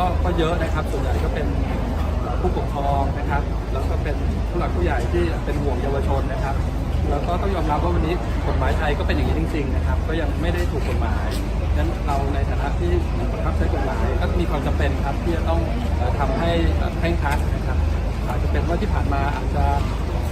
ก็ก็เยอะนะครับ ส่วนใหญ่ก็เป็นผู้ปกครองนะครับ แล้วก็เป็นผู้หลักผู้ใหญ่ที่เป็นห่วงเยาวชนนะครับ แล้วก็ต้องยอมรับว่าวันนี้กฎหมายไทยก็เป็นอย่างนี้จริง ๆ นะครับ ก็ยังไม่ได้ถูกกฎหมายฉะนั้นเราในฐานะที่บังคับใช้กฎหมายก็มีความจำเป็นครับที่จะต้องเอ่อทำให้เอ่อเคร่งครัดนะครับ อาจจะเป็นว่าที่ผ่านมาอาจจะ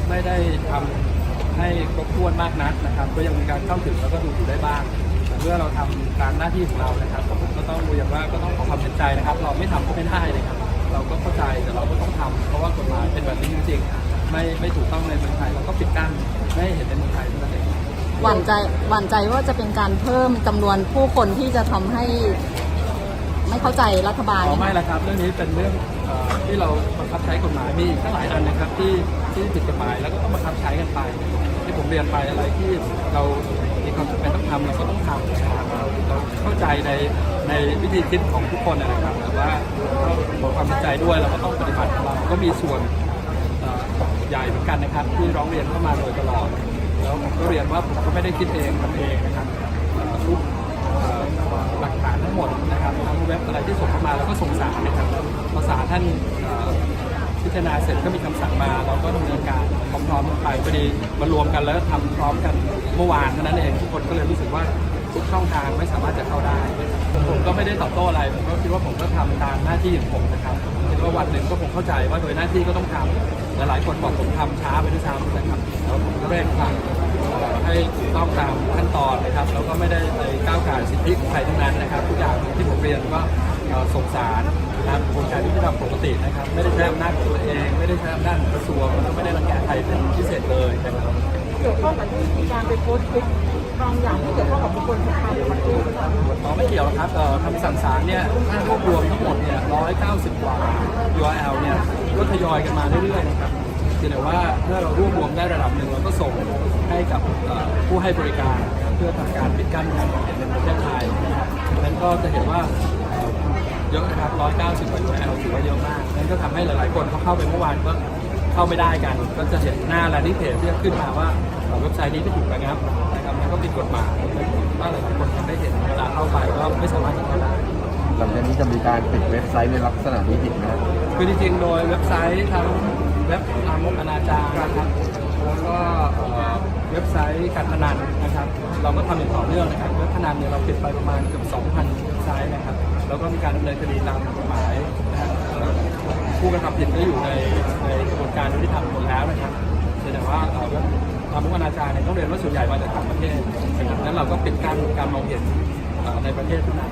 ไม่ได้ทำให้ครบถ้วนมากนักนะครับ ก็ยังมีการเข้าถึงแล้วก็ดูอยู่ได้บ้างแต่เมื่อเราทำตามหน้าที่ของเรานะครับ ต้องดูอย่างว่าก็ต้องขอความเห็นใจนะครับ เราไม่ทำก็ไม่ได้เลยครับ เราก็เข้าใจแต่เราก็ต้องทำเพราะว่ากฎหมายเป็นแบบนี้จริงๆไม่ไม่ถูกต้องในเมืองไทยเราก็ปิดกั้นไม่ให้เห็นในเมืองไทยเท่านั้นเองหวั่นใจหวั่นใจว่าจะเป็นการเพิ่มจำนวนผู้คนที่จะทำให้ไม่เข้าใจรัฐบาลอ๋อเนี่ยไม่ค่ะละครับเรื่องนี้เป็นเรื่องเอ่อที่เราบังคับใช้กฎหมายมีอีกตั้งหลายอันนะครับที่ที่ผิดกฎหมายแล้วก็ต้องบังคับใช้กันไป ที่ผมเรียนไปอะไรที่เรามีความจำเป็นต้องทำเราก็ต้องทำนะครับเราเราเข้าใจใน ในวิธีคิดของทุกคนนะครับแต่ว่าขอความเข้าใจด้วยเราก็ต้องปฏิบัติเราก็มีส่วนใหญ่เหมือนกันนะครับ ที่ร้องเรียนเข้ามาโดยตลอด แล้วผมก็เรียนว่าผมก็ไม่ได้คิดเองทำเองนะครับทุกหลักฐานทั้งหมดนะครับทั้งเว็บอะไรที่ส่งเข้ามาแล้วก็ส่งสารนะครับพอศาลท่านพิจารณาเสร็จก็มีคำสั่งมา เราก็ดำเนินการพร้อมๆกันไปพอดีมารวมกันแล้วทำพร้อมกันเมื่อวานเท่านั้นเองทุกคนก็เลย ไม่ได้ตอบโต้อะไรผมก็คิดว่าผมก็ทำตามหน้าที่ของผมนะครับคิดว่าวันหนึ่งก็คงเข้าใจว่าโดยหน้าที่ก็ต้องทำหลายๆคนบอกผมทำช้าไปด้วยซ้ำนะครับแล้วผมก็เร่งทำให้ถูกต้องตามขั้นตอนนะครับแล้วก็ไม่ได้ไปก้าวไก่ายสิทธิของใครทั้งนั้นนะครับทุกอย่างที่ผมเรียนก็ส่งสารนะครับกระบวนการยุติธรรมปกตินะครับ ไม่ได้ใช้อำนาจตัวเอง ไม่ได้ใช้อำนาจกระทรวงแล้วก็ไม่ได้รังแกใครเป็นพิเศษเลยนะครับเกี่ยวข้องกับที่มีการไปโพสต์คลิป บางอย่างที่เกี่ยวข้องกับบุคคลสำคัญในประเทศอ๋อไม่เกี่ยวครับเอ่อคำสั่งศาลเนี่ยถ้ารวบรวมทั้งหมดเนี่ย190 กว่า URL เนี่ยก็ทยอยกันมาเรื่อยๆนะครับเพียงแต่ว่าเมื่อเรารวบรวมได้ระดับหนึ่งเราก็ส่งให้กับผู้ให้บริการเพื่อทำการปิดกั้นการมอเห็นในประเทศไทยนะครับนั้นก็จะเห็นว่าเอ่อเยอะนะครับ190กว่า URL ถือว่าเยอะมากนั้นก็ทำให้หลายๆคนเขาเข้าไปเมื่อวานก็ เข้าไม่ได้กัน ก็จะเห็นหน้าแลนดิ้งเพจที่ขึ้นมาว่าเว็บไซต์นี้ที่ถูกระงับนะครับแล้ก็ผิดกฎหมายว่าหลายคนทำได้เห็นเวลาเข้าไปก็ไม่สามารถจะเข้าได้หลังจากนี้จะมีการปิดเว็บไซต์ในลักษณะนี้อีกนะครับคือจริงๆโดยเว็บไซต์ทั้งเว็บลามกอนาจารนะครับแล้วก็เว็บไซต์การพนันนะครับ เราก็ทำอย่างต่อเนื่องนะครับเว็บพนันเนี่ยเราปิดไปประมาณเกือบ2,000เว็บไซต์นะครับแล้วก็มีการดำเนินคดีตามกฎหมาย ผู้กระทำผิดก็อยู่ในในกระบวนการยุติธรรมหมดแล้วนะครับแต่ว่าเอ่อเว็บลามกอนาจารเนี่ยต้องเรียนว่าส่วนใหญ่มาจากต่างประเทศดังนั้นเราก็ปิดกั้นการมองเห็นในประเทศท่านั้น